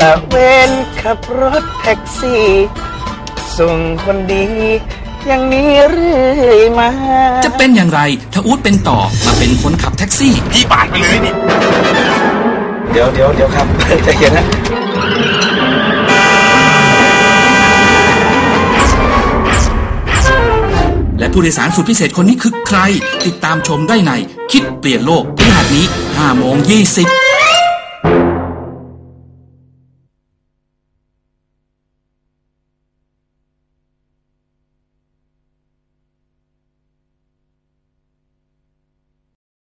ตะเวนขับรถแท็กซี่ ส่งคนดี อย่างนี้เรื่อยมา จะเป็นอย่างไรถ้าอู๊ดเป็นต่อมาเป็นคนขับแท็กซี่พี่ปาดไปเลยนี่ เดี๋ยวเดี๋ยวเดี๋ยวครับ ใจเย็นนะ และผู้โดยสารสุดพิเศษคนนี้คือใคร ติดตามชมได้ใน คิดเปลี่ยนโลกพฤหัสนี้5โมง20